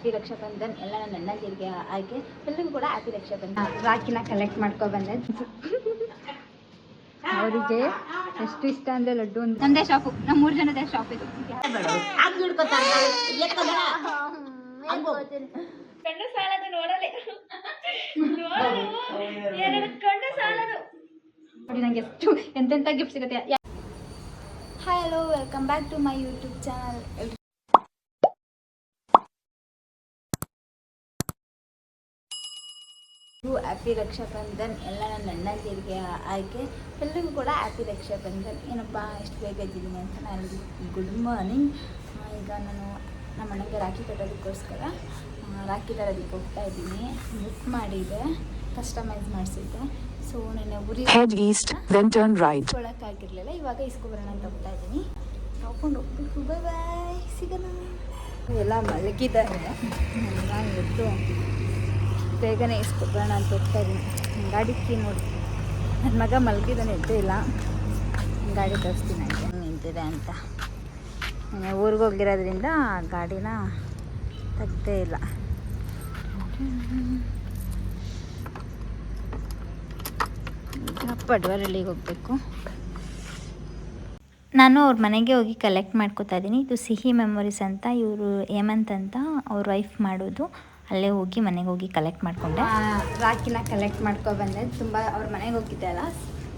Happy Rakshabandhan ಎಲ್ಲ ನನ್ನ ಅಣ್ಣಂದಿರಿಗೆ ಆಯ್ಕೆ ಎಲ್ಲರಿಗೂ ಕೂಡ ಹ್ಯಾಪಿ ರಕ್ಷಾಬಂಧನ್ ರಾಖಿನ ಕಲೆಕ್ಟ್ ಮಾಡ್ಕೊ ಬಂದೆ. ಅವರಿಗೆ ಎಷ್ಟು ಇಷ್ಟ ಅಂದ್ರೆ ಲಡ್ಡು ಅಂತ ನಮ್ದೇ ಶಾಪು ನಮ್ಮ ಮೂರು ಜನದೇ ಶಾಪ್ ಇದು. ಕಣ್ಣು ಸಾಲದು ನೋಡಲೆ. ಎರಡು ಕಣ್ಣು ಸಾಲದು. ನೋಡಿ ನಂಗೆ ಎಷ್ಟು ಎಂತೆಂಥ ಗಿಫ್ಟ್ ಸಿಗುತ್ತೆ. Hi hello welcome back to my YouTube channel happy Rakshabandhan ಎಲ್ಲ ನನ್ನ ಅಣ್ಣಂದಿರಿಗೆ ಆಯ್ಕೆ ಎಲ್ಲರಿಗೂ ಕೂಡ ಹ್ಯಾಪಿ ರಕ್ಷಾಬಂಧನ್ ಏನಪ್ಪ ಎಷ್ಟು ಬೇಗ ಇದ್ದೀನಿ ಅಂತ ನಾನು ಗುಡ್ ಮಾರ್ನಿಂಗ್ ಈಗ ನಾನು ನಮ್ಮ ಅಣ್ಣಗೆ ರಾಖಿ ಕಟ್ಟೋದಕ್ಕೋಸ್ಕರ ರಾಖಿ ತರೋದಕ್ಕೆ ಹೋಗ್ತಾ ಇದ್ದೀನಿ. ಬುಕ್ ಮಾಡಿದೆ ಕಸ್ಟಮೈಸ್ ಮಾಡಿಸಿದ್ದೆ. ಸೊ ನೆನ್ನೆ ಊರಿಗೆ turn right. ಇಸ್ಕೊಳಕ್ಕಾಗಿರ್ಲಿಲ್ಲ ಇವಾಗ ಇಸ್ಕೊಬರೋಣ ಅಂತ ಹೋಗ್ತಾ ಇದ್ದೀನಿ. ತಗೊಂಡು ಹೋಗ್ಬೇಕು ಬಾಯ್ ಬಾಯ್ ಸಿಗೋಣ. ಎಲ್ಲ ಮಲಗಿದ್ದಾರೆ ನಾನು ಎದ್ದು ಬೇಗನೆ ಇಸ್ಕೊಬೋಣ ಅಂತ ಹೋಗ್ತಾ ಇದ್ದೀನಿ. ಗಾಡಿ ಕೀ ನೋಡಿ. ನನ್ನ ಮಗ ಮಲಗಿದ್ದಾನೆ ಇಲ್ಲ. ಗಾಡಿ ತರಿಸ್ತೀನಿ ಅಂತ. ನಿಂತಿದೆ ಅಂತ. ಊರಿಗೆ ಹೋಗಿರೋದ್ರಿಂದ ಗಾಡಿನ ತೆಗ್ದೇ ಇಲ್ಲ. ಪಡ್ವರಳ್ಳಿಗೆ ಹೋಗಬೇಕು. ನಾನು ಅವ್ರ ಮನೆಗೆ ಹೋಗಿ ಕಲೆಕ್ಟ್ ಮಾಡ್ಕೋತಾ ಇದ್ದೀನಿ. ಇದು ಸಿಹಿ ಮೆಮೊರೀಸ್ ಅಂತ, ಇವರು ಹೇಮಂತ್ ಅಂತ ಅವ್ರ ವೈಫ್ ಮಾಡೋದು. ಅಲ್ಲೇ ಹೋಗಿ ಮನೆಗೆ ಹೋಗಿ ಕಲೆಕ್ಟ್ ಮಾಡಿಕೊಂಡೆ. ರಾಖಿನ ಕಲೆಕ್ಟ್ ಮಾಡ್ಕೊ ಬಂದೆ. ತುಂಬ ಅವ್ರ ಮನೆಗೆ ಹೋಗಿದ್ದೆ ಅಲ್ಲ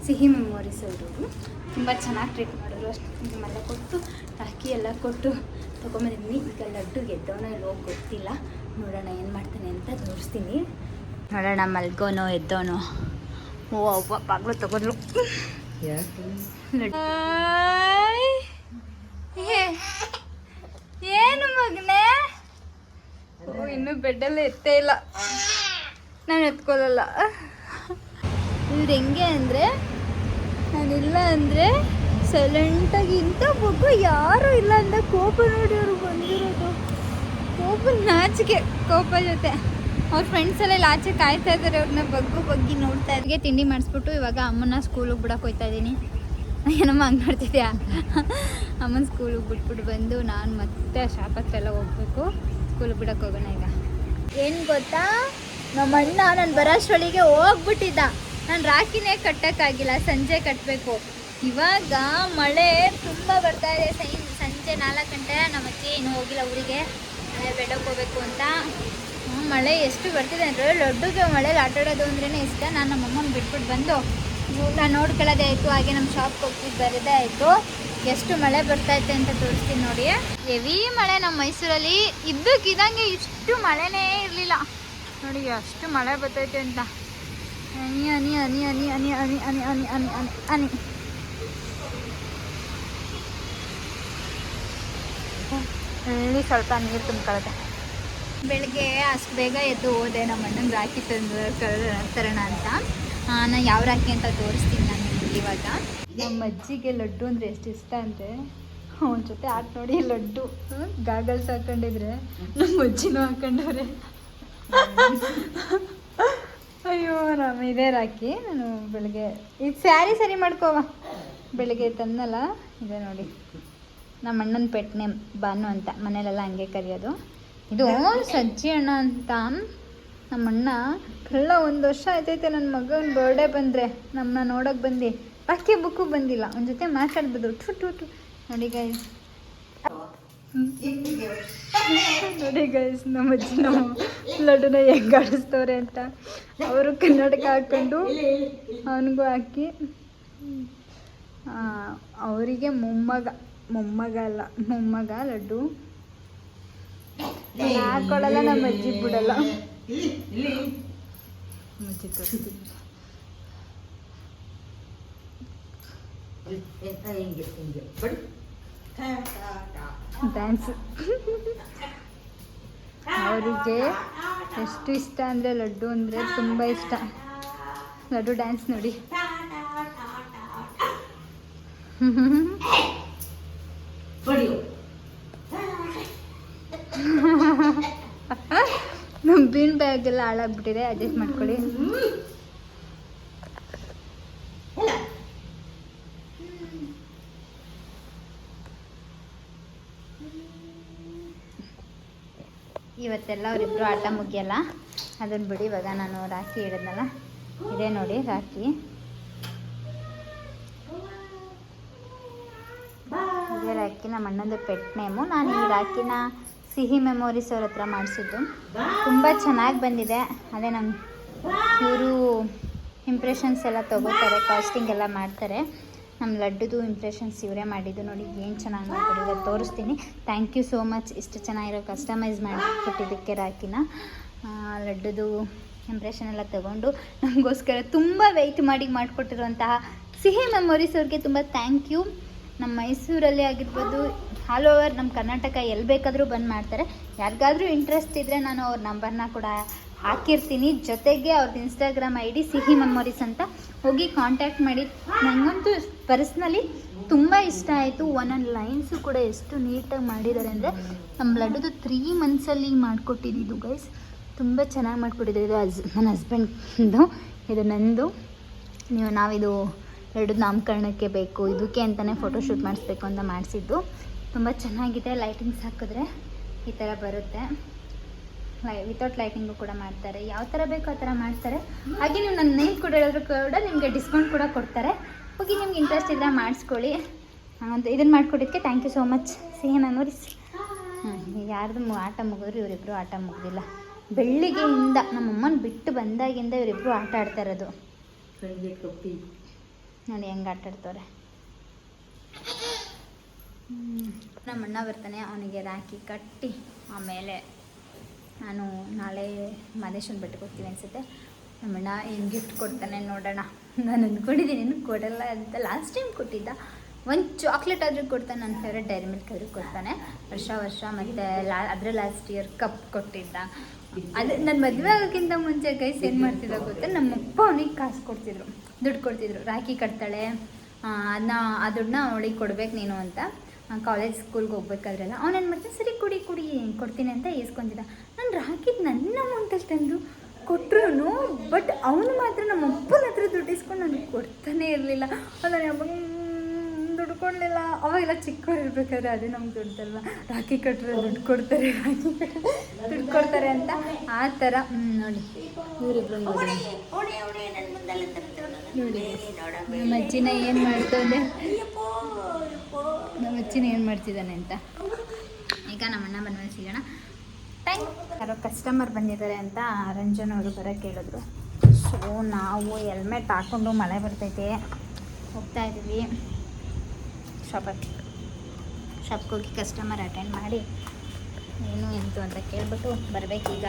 ಸಿಹಿ ಮೆಮೊರೀಸ್ ಅವರು. ತುಂಬ ಚೆನ್ನಾಗಿ ಟ್ರೀಟ್ ಮಾಡಿದ್ರು ಅಷ್ಟು. ಮನೆ ಕೊಟ್ಟು ರಾಖಿ ಎಲ್ಲ ಕೊಟ್ಟು ತೊಗೊಂಬಂದಿದ್ದೀನಿ ಈಗ ಲಡ್ಡು ಗೆದ್ದವನ ಇಲ್ಲೋ ಗೊತ್ತಿಲ್ಲ. ನೋಡೋಣ ಏನು ಮಾಡ್ತಾನೆ ಅಂತ ತೋರಿಸ್ತೀನಿ. ನೋಡೋಣ ಮಲ್ಗೋನೋ ಎದ್ದೋನೋ. ಓ ಅವ್ವ ಬಾಗ್ಲು ತಗೊಂಡ್ರು ಏನು ಮಗನೇ? ಇನ್ನು ಬೆಡ್ಡಲ್ಲೇ ಎತ್ತೇ ಇಲ್ಲ. ನಾನು ಎತ್ಕೊಳ್ಳಲ್ಲ. ಇವ್ರು ಹೆಂಗೆ ಅಂದರೆ, ನಾನಿಲ್ಲ ಅಂದರೆ ಸೈಲೆಂಟಾಗಿ ಇಂಥ ಮಗು ಯಾರೂ ಇಲ್ಲ ಅಂತ ಕೋಪ ನೋಡಿ ಅವ್ರು ಬಂದಿರೋದು. ಕೋಪ ನಾಚಿಕೆ, ಕೋಪ ಜೊತೆ. ಅವ್ರ ಫ್ರೆಂಡ್ಸ್ ಎಲ್ಲ ಆಚೆ ಕಾಯ್ತಾ ಇದ್ದಾರೆ ಅವ್ರನ್ನ ಬಗ್ಗು ಬಗ್ಗಿ ನೋಡ್ತಾ ಇದ್ರಿಗೆ ತಿಂಡಿ ಮಾಡಿಸ್ಬಿಟ್ಟು ಇವಾಗ ಅಮ್ಮನ ಸ್ಕೂಲಿಗೆ ಬಿಡಕ್ಕೆ ಹೋಯ್ತಾ ಇದ್ದೀನಿ. ಏನಮ್ಮ ಹಂಗೆ ಮಾಡ್ತಿದ್ಯಾ? ಅಮ್ಮನ ಸ್ಕೂಲಿಗೆ ಬಿಟ್ಬಿಟ್ಟು ಬಂದು ನಾನು ಮತ್ತೆ ಶಾಪತ್ರೆಲ್ಲ ಹೋಗ್ಬೇಕು. ಸ್ಕೂಲಿಗೆ ಬಿಡಕ್ಕೆ ಹೋಗೋಣ ಈಗ. ಏನು ಗೊತ್ತಾ? ನಮ್ಮ ಅಣ್ಣ ನಾನು ಬರೋಷ್ಟೊಳಗೆ ಹೋಗ್ಬಿಟ್ಟಿದ್ದ. ನಾನು ರಾಖಿನೇ ಕಟ್ಟೋಕ್ಕಾಗಿಲ್ಲ, ಸಂಜೆ ಕಟ್ಟಬೇಕು ಇವಾಗ ಮಳೆ ತುಂಬ ಬರ್ತಾ ಇದೆ. ಸೈ ಸಂಜೆ ನಾಲ್ಕು ಗಂಟೆ, ನಮ್ಮ ಅತ್ತೆ ಇನ್ನೂ ಹೋಗಿಲ್ಲ ಊರಿಗೆ. ಮಳೆ ಬೆಳಗ್ಗೆ ಹೋಗ್ಬೇಕು ಅಂತ. ಮಳೆ ಎಷ್ಟು ಬರ್ತಿದೆ ಅಂದರೆ ಲಡ್ಡುಗೆ ಮಳೆಲಿ ಆಟಾಡೋದು ಅಂದ್ರೇ ಇಷ್ಟ. ನಾನು ನಮ್ಮಮ್ಮನ ಬಿಟ್ಬಿಟ್ಟು ಬಂದು ನಾನು ನೋಡ್ಕೊಳ್ಳೋದೇ ಆಯಿತು. ಹಾಗೆ ನಮ್ಮ ಶಾಪ್ಗೆ ಹೋಗ್ತಿದ್ದು ಬರೋದೇ ಆಯಿತು. ಎಷ್ಟು ಮಳೆ ಬರ್ತೈತೆ ಅಂತ ತೋರಿಸ್ತೀನಿ ನೋಡಿ ಹೆವಿ ಮಳೆ ನಮ್ಮ ಮೈಸೂರಲ್ಲಿ ಇದ್ದಕ್ಕಿದ್ದಂಗೆ ಇಷ್ಟು ಮಳೆನೇ ಇರಲಿಲ್ಲ ನೋಡಿ ಅಷ್ಟು ಮಳೆ ಬರ್ತೈತೆ ಅಂತ ಅನಿ ಅನಿ ಅನಿ ಅನಿ ಅನಿ ಅನಿ ಅನಿ ಅನಿ ಅನಿ ಅನಿ ಇಲ್ಲಿ ಸ್ವಲ್ಪ ನೀರು ತುಂಬ್ಕೊಳತ್ತೆ ಬೆಳಗ್ಗೆ ಅಷ್ಟು ಬೇಗ ಎದ್ದು ಹೋದೆ ನಮ್ಮ ಅಣ್ಣನ ರಾಖಿ ತಂದು ತರೋಣ ಅಂತ ನಾನು ಯಾವ ರಾಖಿ ಅಂತ ತೋರಿಸ್ತೀನಿ ನಾನು ಇವಾಗ ನಮ್ಮ ಅಜ್ಜಿಗೆ ಲಡ್ಡು ಅಂದರೆ ಎಷ್ಟು ಇಷ್ಟ ಅಂದರೆ ಅವನ ಜೊತೆ ಆಟ ನೋಡಿ ಲಡ್ಡು. ಗಾಗಲ್ಸ್ ಹಾಕೊಂಡಿದ್ರೆ ನಮ್ಮ ಅಜ್ಜಿನೂ ಹಾಕೊಂಡವ್ರೆ. ಅಯ್ಯೋ ನಮ್ಮ ಇದೇ ರಾಕಿ ನಾನು ಬೆಳಗ್ಗೆ ಇದು ಸ್ಯಾರಿ ಸರಿ ಮಾಡ್ಕೋವ ಬೆಳಗ್ಗೆ ತಂದಲ್ಲ, ಇದೆ ನೋಡಿ. ನಮ್ಮ ಅಣ್ಣನ ಪೆಟ್ ಬಾನು ಅಂತ. ಮನೇಲೆಲ್ಲ ಹಂಗೆ ಕರೆಯೋದು. ಇದು ಸಜ್ಜಿ ಅಣ್ಣ ಅಂತ. ನಮ್ಮ ಅಣ್ಣ ಕಳ್ಳ ಒಂದು ವರ್ಷ ಆಯ್ತೈತೆ ನನ್ನ ಮಗನ ಬರ್ಡೇ ಬಂದರೆ. ನಮ್ಮನ್ನ ನೋಡೋಕೆ ಬಂದು. ಬಾಕಿ ಬುಕ್ಕು ಬಂದಿಲ್ಲ. ಅವನ ಜೊತೆ ಮಾತಾಡ್ಬೋದು ಟು ಟು ಟು ನೋಡಿ ಗೈಸ್ ನೋಡಿ ಗೈಸ್ ನಮ್ಮ ಅಜ್ಜಿ ನಮ್ಮ ಲಡ್ಡುನ ಹೆಂಗೆ ಆಡಿಸ್ತವ್ರೆ ಅಂತ. ಅವರು ಕನ್ನಡಕ ಹಾಕ್ಕೊಂಡು ಅವನಿಗೂ ಹಾಕಿ. ಅವರಿಗೆ ಮೊಮ್ಮಗ ಮೊಮ್ಮಗ ಅಲ್ಲ, ಮೊಮ್ಮಗ ಲಡ್ಡು. ಹಾಕೊಳ್ಳಲ್ಲ ನಮ್ಮ ಅಜ್ಜಿ ಬಿಡಲ್ಲ. ಅಜ್ಜಿ ತೋರಿಸ್ತೀನಿ ಡ್ಯಾನ್ಸ್ ಅವರಿಗೆ ಎಷ್ಟು ಇಷ್ಟ ಅಂದರೆ ಲಡ್ಡು ಅಂದರೆ ತುಂಬ ಇಷ್ಟ. ಲಡ್ಡು ಡ್ಯಾನ್ಸ್ ನೋಡಿ. ನಮ್ಮ ಬೀನ್ ಬ್ಯಾಗ್ ಎಲ್ಲ ಹಾಳಾಗ್ಬಿಟ್ಟಿದೆ ಅಡ್ಜಸ್ಟ್ ಮಾಡ್ಕೊಳ್ಳಿ ಇವತ್ತು ಇವತ್ತೆಲ್ಲ ಅವರಿಬ್ಬರು ಆಟ ಮುಗಿಯಲ್ಲ. ಅದನ್ನು ಬಿಡಿ ಇವಾಗ ನಾನು ರಾಖಿ ಹಿಡಿದ್ನಲ್ಲ ಇದೇ ನೋಡಿ ರಾಖಿ. ಇದೇ ರಾಖಿ ನಮ್ಮ ಅಣ್ಣಂದು ಪೆಟ್ ನೇಮು ನಾನು ಈ ರಾಖಿನ ಸಿಹಿ ಮೆಮೊರೀಸ್ ಅವ್ರ ಹತ್ರ ಮಾಡಿಸಿದ್ದು. ತುಂಬ ಚೆನ್ನಾಗಿ ಬಂದಿದೆ. ಅದೇ ನಮ್ಮ ಇವರು ಇಂಪ್ರೆಷನ್ಸ್ ಎಲ್ಲ ತೊಗೋತಾರೆ ಕಾಸ್ಟಿಂಗ್ ಎಲ್ಲ ಮಾಡ್ತಾರೆ. ನಮ್ಮ ಲಡ್ಡುದು ಇಂಪ್ರೆಷನ್ಸ್ ಇವರೇ ಮಾಡಿದ್ದು ನೋಡಿ, ಏನು ಚೆನ್ನಾಗಿ ಮಾಡ್ಕೊಟ್ಟಿದ್ದಾರೆ ತೋರಿಸ್ತೀನಿ. ಥ್ಯಾಂಕ್ ಯು ಸೋ ಮಚ್ ಇಷ್ಟು ಚೆನ್ನಾಗಿರೋ ಕಸ್ಟಮೈಸ್ ಮಾಡಿ ಕೊಟ್ಟಿದ್ದಕ್ಕೆ ರಾಖಿನ ಲಡ್ಡುದು ಇಂಪ್ರೆಷನ್ ಎಲ್ಲ ತಗೊಂಡು ನಮಗೋಸ್ಕರ ತುಂಬ ವೆಯ್ಟ್ ಮಾಡಿ ಮಾಡಿಕೊಟ್ಟಿರುವಂತಹ ಸಿಹಿ ಮೆಮೊರೀಸ್ ಅವ್ರಿಗೆ ತುಂಬ ಥ್ಯಾಂಕ್ ಯು ನಮ್ಮ ಮೈಸೂರಲ್ಲಿ ಆಗಿರ್ಬೋದು ಆಲ್ ಓವರ್ ನಮ್ಮ ಕರ್ನಾಟಕ ಎಲ್ಲಿ ಬೇಕಾದರೂ ಬಂದು ಮಾಡ್ತಾರೆ. ಯಾರಿಗಾದರೂ ಇಂಟ್ರೆಸ್ಟ್ ಇದ್ದರೆ ನಾನು ಅವ್ರ ನಂಬರ್ನ ಕೂಡ ಹಾಕಿರ್ತೀನಿ. ಜೊತೆಗೆ ಅವ್ರದ್ದು Instagram I D Sihi Memories ಅಂತ ಹೋಗಿ ಕಾಂಟ್ಯಾಕ್ಟ್ ಮಾಡಿ. ನನಗಂತೂ ಪರ್ಸ್ನಲಿ ತುಂಬ ಇಷ್ಟ ಆಯಿತು. ಒಂದೊಂದು ಲೈನ್ಸು ಕೂಡ ಎಷ್ಟು ನೀಟಾಗಿ ಮಾಡಿದ್ದಾರೆ ಅಂದರೆ ನಮ್ಮ ಲಡ್ಡುದು ತ್ರೀ ಮಂತ್ಸಲ್ಲಿ ಮಾಡಿಕೊಟ್ಟಿದ್ದು ಗೈಸ್ ತುಂಬ ಚೆನ್ನಾಗಿ ಮಾಡಿಕೊಟ್ಟಿದ್ದೆ ಇದು ಹಸ್ ನನ್ನ ಹಸ್ಬೆಂಡ್ದು ಇದು ನಂದು. ನೀವು ನಾವಿದು ಎರಡು ನಾಮಕರಣಕ್ಕೆ ಬೇಕು, ಇದಕ್ಕೆ ಅಂತಲೇ ಫೋಟೋಶೂಟ್ ಮಾಡಿಸ್ಬೇಕು ಅಂತ ಮಾಡಿಸಿದ್ದು. ತುಂಬ ಚೆನ್ನಾಗಿದೆ. ಲೈಟಿಂಗ್ಸ್ ಹಾಕಿದ್ರೆ ಈ ಥರ ಬರುತ್ತೆ. ಲೈ ವಿತೌಟ್ ಲೈಟಿಂಗು ಕೂಡ ಮಾಡ್ತಾರೆ. ಯಾವ ಥರ ಬೇಕೋ ಆ ಥರ ಮಾಡ್ತಾರೆ. ಹಾಗೆ ನೀವು ನನ್ನ ನೇಮ್ ಕೂಡ ಹೇಳಿದ್ರು ಕೂಡ ನಿಮಗೆ ಡಿಸ್ಕೌಂಟ್ ಕೂಡ ಕೊಡ್ತಾರೆ. ಹೋಗಿ ನಿಮ್ಗೆ ಇಂಟ್ರೆಸ್ಟ್ ಇದ್ದರೆ ಮಾಡಿಸ್ಕೊಳ್ಳಿ. ಅಂತ ಇದನ್ನು ಮಾಡಿಕೊಟ್ಟಿದ್ದಕ್ಕೆ thank you so much Sihi Memories ಹಾಂ ಯಾರ್ದು ಆಟ ಮುಗಿದ್ರು ಇವರಿಬ್ಬರು ಆಟ ಮುಗ್ದಿಲ್ಲ. ಬೆಳ್ಳಿಗೆಯಿಂದ ನಮ್ಮಮ್ಮನ ಬಿಟ್ಟು ಬಂದಾಗಿಂದ ಇವರಿಬ್ಬರು ಆಟ ಆಡ್ತಾ ಇರೋದು. ನೋಡಿ ಹೆಂಗೆ ಆಟ ಆಡ್ತವ್ರೆ. ನಮ್ಮ ಅಣ್ಣ ಬರ್ತಾನೆ, ಅವನಿಗೆ ರಾಖಿ ಕಟ್ಟಿ ಆಮೇಲೆ ನಾನು ನಾಳೆ ಮಾದೇಶ್ವರನ ಬೆಟ್ಟಕ್ಕೆ ಹೋಗ್ತೀವಿ ಅನಿಸುತ್ತೆ. ನಮ್ಮಣ್ಣ ಏನು ಗಿಫ್ಟ್ ಕೊಡ್ತಾನೆ ನೋಡೋಣ. ನಾನು ಅಂದ್ಕೊಂಡಿದ್ದೀನಿ ಇನ್ನು ಕೊಡಲ್ಲ ಅಂತ. ಲಾಸ್ಟ್ ಟೈಮ್ ಕೊಟ್ಟಿದ್ದ. ಒಂದು ಚಾಕ್ಲೇಟ್ ಆದರೂ ಕೊಡ್ತಾನೆ ನನ್ನ ಫೇವ್ರೆಟ್ ಡೈರಿ ಮಿಲ್ಕ್ ಆದರೂ ಕೊಡ್ತಾನೆ. ವರ್ಷ ವರ್ಷ ಮತ್ತು ಲಾ ಅದರ ಲಾಸ್ಟ್ ಇಯರ್ ಕಪ್ ಕೊಟ್ಟಿದ್ದ. ಅದು ನನ್ನ ಮದುವೆ ಆಗೋಕ್ಕಿಂತ ಮುಂಚೆ ಗೈಸ್ ಏನು ಮಾಡ್ತಿದ್ದ ಗೊತ್ತಾ? ನಮ್ಮಪ್ಪ ಅವನಿಗೆ ಕಾಸು ಕೊಡ್ತಿದ್ರು. ದುಡ್ಡು ಕೊಡ್ತಿದ್ರು. ರಾಖಿ ಕಟ್ತಾಳೆ. ಅದನ್ನ ಆ ದುಡ್ಡನ್ನ ಅವಳಿಗೆ ಕೊಡ್ಬೇಕು ನೀನು ಅಂತ. ಕಾಲೇಜ್ ಸ್ಕೂಲ್ಗೆ ಹೋಗ್ಬೇಕಾದ್ರೆಲ್ಲ ಅವನೇನು ಮಾಡ್ತಾನೆ? ಸರಿ ಕುಡಿ ಕುಡಿ, ಕೊಡ್ತೀನಿ ಅಂತ ಈಸ್ಕೊಂತಿದ್ದ ನಾನು ರಾಕಿದ್ ನನ್ನ ಅಮೌಂಟಲ್ಲಿ ತಂದು ಕೊಟ್ಟರು ಬಟ್ ಅವನು ಮಾತ್ರ ನಮ್ಮ ಅಪ್ಪನ ಹತ್ರ ದುಡ್ಡು ಇಸ್ಕೊಂಡು ನನಗೆ ಕೊಡ್ತಾನೇ ಇರಲಿಲ್ಲ. ಅಲ್ಲ ಅವಾಗ ದುಡ್ಡು ಕೊಡಲಿಲ್ಲ ಅವಾಗೆಲ್ಲ ಚಿಕ್ಕವ್ರು ಇರ್ಬೇಕಾದ್ರೆ ಅದೇ ನಮ್ಗೆ ದುಡ್ಡಲ್ವ ರಾಖಿ ಕಟ್ಟರೆ ದುಡ್ಡು ಕೊಡ್ತಾರೆ ರಾಖಿ ಕಟ್ಟರೆ ದುಡ್ಡು ಕೊಡ್ತಾರೆ ಅಂತ ಆ ಥರ. ನೋಡಿ. ಇವರಿಬ್ರು ನೋಡಿ. ನೋಡಿ ನಮ್ಮ ಅಜ್ಜಿನ ಏನು ಮಾಡ್ತಾನೆ ನಮ್ಮ ಅಜ್ಜಿನ ಏನು ಮಾಡ್ತಿದ್ದಾನೆ ಅಂತ? ಈಗ ನಮ್ಮ ಅಣ್ಣ ಬಂದ್ಮೇಲೆ ಸಿಗೋಣ. ಥ್ಯಾಂಕ್ ಯಾರೋ ಕಸ್ಟಮರ್ ಬಂದಿದ್ದಾರೆ ಅಂತ ರಂಜನ್ ಅವರು ಬರೋಕ್ಕೆ ಹೇಳಿದ್ರು ಸೊ ನಾವು ಹೆಲ್ಮೆಟ್ ಹಾಕ್ಕೊಂಡು ಮಳೆ ಬರ್ತೈತೆ. ಹೋಗ್ತಾ ಇದ್ದೀವಿ ಶಾಪಕ್ಕೆ ಶಾಪ್ಗೆ ಹೋಗಿ ಕಸ್ಟಮರ್ ಅಟೆಂಡ್ ಮಾಡಿ ಏನು ಎಂತು ಅಂತ ಕೇಳಿಬಿಟ್ಟು ಬರಬೇಕೀಗ.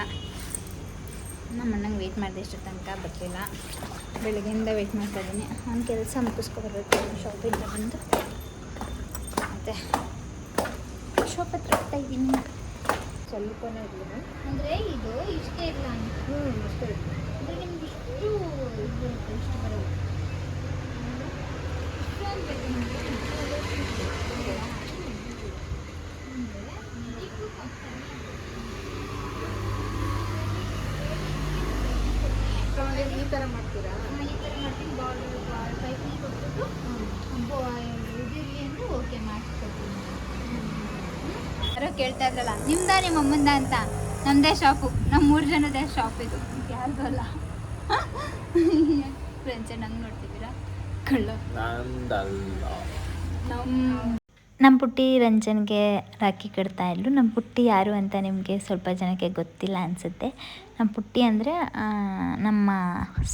ನಮ್ಮ ಅಣ್ಣಂಗೆ ವೆಯ್ಟ್ ಮಾಡಿದೆ ಇಷ್ಟು ತನಕ ಬರಲಿಲ್ಲ. ಬೆಳಗ್ಗೆಯಿಂದ ವೆಯ್ಟ್ ಮಾಡ್ತಾ ಇದ್ದೀನಿ. ಅವ್ನ ಕೆಲಸ ಮುಗಿಸ್ಕೊಬರ್ಬೇಕು. ಶಾಪಿಂದ ಬಂದು ಮತ್ತೆ ಶಾಪ್ ಹತ್ರ ಹೋಗ್ತಾ ಇದ್ದೀನಿ. ಸ್ವಲ್ಪನೇ ಇರ್ಲಿಲ್ಲ ಅಂದರೆ ಇದು ಇಷ್ಟೇ ಇಲ್ಲ ಅಂತ. ಹ್ಞೂ ಅಷ್ಟೇ ಅಂದರೆ ನಿಮ್ಗೆ ಇಷ್ಟು ಇಷ್ಟು ಬರೋದು ಇಷ್ಟು ಅನ್ಬೇಕು ನಿಮ್ಗೆ. ಅಂದ್ರೆ ಇದಕ್ಕೂ ಕಮ್ಮಿ. ತಗೊಂಡು ಈ ಥರ ಮಾಡ್ತೀರಾ ಈ ಥರ ಮಾಡ್ತೀನಿ ಬಾರ್ಡರ್ ಪೈಪಿಂಗ್ ಕೊಟ್ಬಿಟ್ಟು ಉದಿರಿ ಅಂದರೆ ಓಕೆ ಮಾಡಿಸ್ಕೊಡ್ತೀನಿ ಯಾರೋ ಕೇಳ್ತಾ ಇದ್ರಲ್ಲ, ನಿಮ್ದ ನಿಮ್ಮ ಅಮ್ಮಂದ ಅಂತ? ನಮ್ಮದೇ ಶಾಪು ನಮ್ಮ ಮೂರು ಜನದೇ ಶಾಪ್ ಇದು. ಯಾರ್ದು ಅಲ್ಲ. ಫ್ರೆಂಡ್ಸ್, ನಂಗೆ ನೋಡ್ತಿದ್ದೀರಾ ಕಳ್ಳ ನಂದಲ್ಲ. ನಮ್ಮ ನಮ್ಮ ಪುಟ್ಟಿ ರಂಜನ್ಗೆ ರಾಖಿ ಕಟ್ತಾ ಇದ್ಲು. ನಮ್ಮ ಪುಟ್ಟಿ ಯಾರು ಅಂತ ನಿಮಗೆ ಸ್ವಲ್ಪ ಜನಕ್ಕೆ ಗೊತ್ತಿಲ್ಲ ಅನಿಸುತ್ತೆ. ನಮ್ಮ ಪುಟ್ಟಿ ಅಂದರೆ ನಮ್ಮ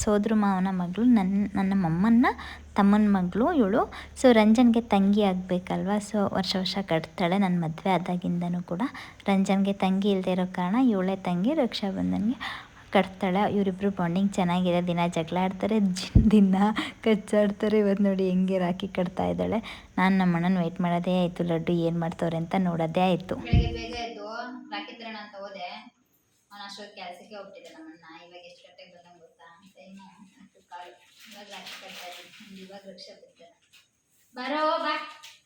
ಸೋದ್ರ ಮಾವನ ಮಗಳು ನನ್ನ ನನ್ನ ಮಮ್ಮನ ತಮ್ಮನ ಮಗಳು ಇವಳು. ಸೊ ರಂಜನ್ಗೆ ತಂಗಿ ಆಗಬೇಕಲ್ವಾ? ಸೊ ವರ್ಷ ವರ್ಷ ಕಟ್ತಾಳೆ ನನ್ನ ಮದುವೆ ಆದಾಗಿಂದನೂ ಕೂಡ. ರಂಜನ್ಗೆ ತಂಗಿ ಇಲ್ಲದೆ ಇರೋ ಕಾರಣ ಇವಳೇ ತಂಗಿ ರಕ್ಷಾಬಂಧನ್ಗೆ. ಕಟ್ತಾಳೆ ಇವರಿಬ್ಬರು ಬಾಂಡಿಂಗ್ ಚೆನ್ನಾಗಿದೆ ದಿನ ಜಗಳ ಆಡ್ತಾರೆ ದಿನ ಕಚ್ಚಾಡ್ತಾರೆ. ಇವತ್ತು ನೋಡಿ ಹೆಂಗೆ ರಾಖಿ ಕಟ್ತಾ ಇದ್ದಾಳೆ. ನಾನು ನಮ್ಮ ಅಣ್ಣನ ವೆಯ್ಟ್ ಮಾಡೋದೇ ಆಯಿತು ಲಡ್ಡು ಏನು ಮಾಡ್ತವ್ರೆ ಅಂತ ನೋಡೋದೇ ಆಯಿತು. ಬೆಳಗ್ಗೆ ಬೇಗ ಎದ್ದು ರಾಖಿ ತರೋಣ ಅಂತ ಹೋದೆ. ಅವನ ಅಷ್ಟೊತ್ತು ಕೆಲಸಕ್ಕೆ ಹೋಗ್ತಿದ್ದೆ ನಮ್ಮನ್ನ ಇವಾಗ ಎಷ್ಟು ಗಂಟೆಗೆ ಬಂದಂಗೆ ಗೊತ್ತಾ? ಟೈಮು ಹತ್ತು ಕಾಲು. ಇವಾಗ ರಾಖಿ ಕಟ್ತಾ ಇದ್ದೀನಿ. ಒಂದು ಇವಾಗ ರಕ್ಷಾ ಬರ್ತಾರೆ ಬರೋ ಬಾ.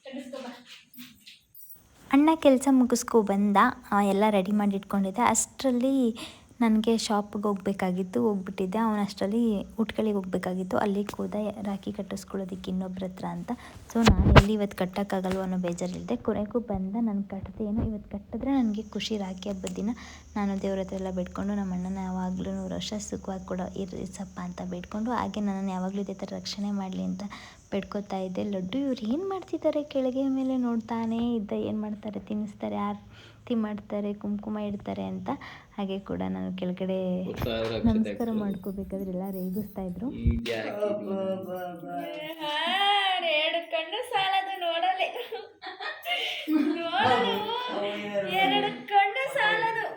ಕಟ್ಟಿಸ್ಕೊ ಬಾ. ಅಣ್ಣ ಕೆಲಸ ಮುಗಿಸ್ಕೊ ಬಂದ. ಎಲ್ಲ ರೆಡಿ ಮಾಡಿ ಇಟ್ಕೊಂಡಿದ್ದೆ. ಅಷ್ಟರಲ್ಲಿ ನನಗೆ ಶಾಪ್ಗೆ ಹೋಗ್ಬೇಕಾಗಿತ್ತು, ಹೋಗ್ಬಿಟ್ಟಿದ್ದೆ. ಅವನು ಅಷ್ಟರಲ್ಲಿ ಉಟ್ಕಳಿಗೆ ಹೋಗ್ಬೇಕಾಗಿತ್ತು. ಅಲ್ಲಿಗೆ ಹೋದ ರಾಖಿ ಕಟ್ಟಿಸ್ಕೊಳ್ಳೋದಕ್ಕೆ ಇನ್ನೊಬ್ರ ಹತ್ರ ಅಂತ. ಸೊ ನಾನು ಎಲ್ಲಿ ಇವತ್ತು ಕಟ್ಟೋಕ್ಕಾಗಲ್ವ ಅನ್ನೋ ಬೇಜಾರಿಲ್ಲದೆ ಕೊನೆಗೂ ಬಂದ. ನಾನು ಕಟ್ಟಿದೆ ಏನು ಇವತ್ತು ಕಟ್ಟಿದ್ರೆ ನನಗೆ ಖುಷಿ ರಾಖಿ ಹಬ್ಬದ ದಿನ. ನಾನು ದೇವ್ರ ಹತ್ರ ಎಲ್ಲ ಬೇಡ್ಕೊಂಡು ನಮ್ಮ ಅಣ್ಣನ ಯಾವಾಗಲೂ ನೂರು ವರ್ಷ ಸುಖವಾಗಿ ಕೊಡೋ ಇರಿಸಪ್ಪ ಅಂತ ಬೇಡ್ಕೊಂಡು, ಹಾಗೆ ನನ್ನನ್ನು ಯಾವಾಗಲೂ ಇದೇ ಥರ ರಕ್ಷಣೆ ಮಾಡಲಿ ಅಂತ ಬೇಡ್ಕೊತಾ ಇದ್ದೆ. ಲಡ್ಡು ಇವ್ರು ಏನು ಮಾಡ್ತಿದ್ದಾರೆ ಕೆಳಗೆ ಮೇಲೆ ನೋಡ್ತಾನೇ ಇದ್ದ. ಏನು ಮಾಡ್ತಾರೆ? ತಿನ್ನಿಸ್ತಾರೆ ಆರತಿ ಮಾಡ್ತಾರೆ ಕುಂಕುಮ ಇಡ್ತಾರೆ ಅಂತ ಹಾಗೆ ಕೂಡ ನಾನು ಕೆಳಗಡೆ ನಮಸ್ಕಾರ ಮಾಡ್ಕೋಬೇಕಾದ್ರೆ ಎಲ್ಲ ರೇಗಿಸ್ತಾ ಇದ್ರು. ಎರಡು ಕಣ್ಣು ಸಾಲದು ನೋಡಲೆ. ಎರಡು ಕಣ್ಣು ಸಾಲದು.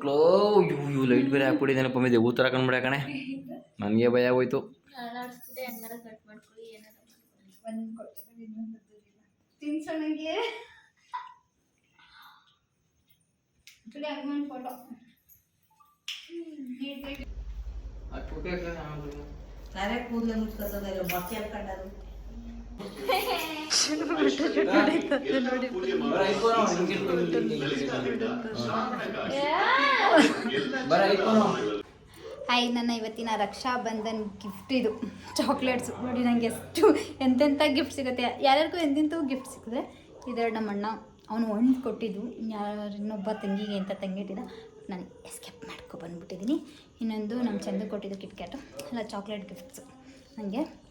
ಕ್ಲೋ ಇವು ಲೈಟ್ ಬೇರೆ ಹಾಕ್ಬಿಟ್ಟಿದ್ದೇನಪ್ಪ ಮೇಲೆ ಊತರ ಕಣ್ಬಿಡ ಕಣೆ. ನನಗೆ ಭಯ ಹೋಯ್ತು ತಿನ್ಸು ನನಗೆ ಹಾಯ್ ನನ್ನ ಇವತ್ತಿನ ರಕ್ಷಾ ಬಂಧನ್ ಗಿಫ್ಟ್ ಇದು. ಚಾಕ್ಲೇಟ್ಸ್ ನೋಡಿ ನನಗೆ ಎಷ್ಟು ಎಂತೆಂಥ ಗಿಫ್ಟ್ ಸಿಗುತ್ತೆ. ಯಾರ್ಯಾರಿಗೂ ಎಂತೆಂಥವು ಗಿಫ್ಟ್ ಸಿಗುತ್ತೆ ಇದೆರಡು ನಮ್ಮ ಅಣ್ಣ. ಅವನು ಒಂದು ಕೊಟ್ಟಿದ್ದು ಯಾರು ಇನ್ನೊಬ್ಬ ತಂಗಿಗೆ ಅಂತ ತಂಗಿ ನಾನು ಎಸ್ಕೇಪ್ ಮಾಡ್ಕೊ ಬಂದ್ಬಿಟ್ಟಿದ್ದೀನಿ. ಇನ್ನೊಂದು ನಮ್ಮ ಚಂದ ಕೊಟ್ಟಿದ್ದು ಕಿಟ್ಕ್ಯಾಟು ಎಲ್ಲ ಚಾಕ್ಲೇಟ್ ಗಿಫ್ಟ್ಸು ನನಗೆ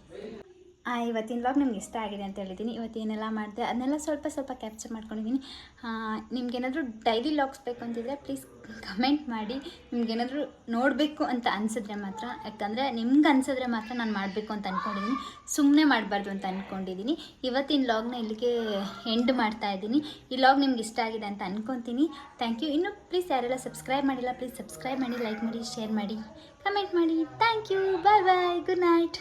ಇವತ್ತಿನ ವ್ಲಾಗ್ ನಿಮ್ಗೆ ಇಷ್ಟ ಆಗಿದೆ ಅಂತ ಹೇಳಿದ್ದೀನಿ. ಇವತ್ತೇನೆಲ್ಲ ಮಾಡಿದೆ ಅದನ್ನೆಲ್ಲ ಸ್ವಲ್ಪ ಸ್ವಲ್ಪ ಕ್ಯಾಪ್ಚರ್ ಮಾಡ್ಕೊಂಡಿದ್ದೀನಿ. ನಿಮ್ಗೇನಾದರೂ ಡೈಲಿ ಲಾಗ್ಸ್ ಬೇಕು ಅಂತಿದ್ರೆ ಪ್ಲೀಸ್ ಕಮೆಂಟ್ ಮಾಡಿ. ನಿಮ್ಗೇನಾದರೂ ನೋಡಬೇಕು ಅಂತ ಅನಿಸಿದ್ರೆ ಮಾತ್ರ, ಯಾಕಂದರೆ ನಿಮ್ಗೆ ಅನಿಸಿದ್ರೆ ಮಾತ್ರ ನಾನು ಮಾಡಬೇಕು ಅಂತ ಅಂದ್ಕೊಂಡಿದ್ದೀನಿ ಸುಮ್ಮನೆ ಮಾಡಬಾರ್ದು ಅಂತ ಅಂದ್ಕೊಂಡಿದ್ದೀನಿ ಇವತ್ತಿನ ಲಾಗ್ನ ಇಲ್ಲಿಗೆ ಎಂಡ್ ಮಾಡ್ತಾ ಇದ್ದೀನಿ. ಈ ಲಾಗ್ ನಿಮ್ಗೆ ಇಷ್ಟ ಆಗಿದೆ ಅಂತ ಅಂದ್ಕೊತೀನಿ ಥ್ಯಾಂಕ್ ಯು ಇನ್ನೂ ಪ್ಲೀಸ್ ಯಾರೆಲ್ಲ ಸಬ್ಸ್ಕ್ರೈಬ್ ಮಾಡಿಲ್ಲ ಪ್ಲೀಸ್ ಸಬ್ಸ್ಕ್ರೈಬ್ ಮಾಡಿ ಲೈಕ್ ಮಾಡಿ ಶೇರ್ ಮಾಡಿ ಕಮೆಂಟ್ ಮಾಡಿ. Thank you bye bye good night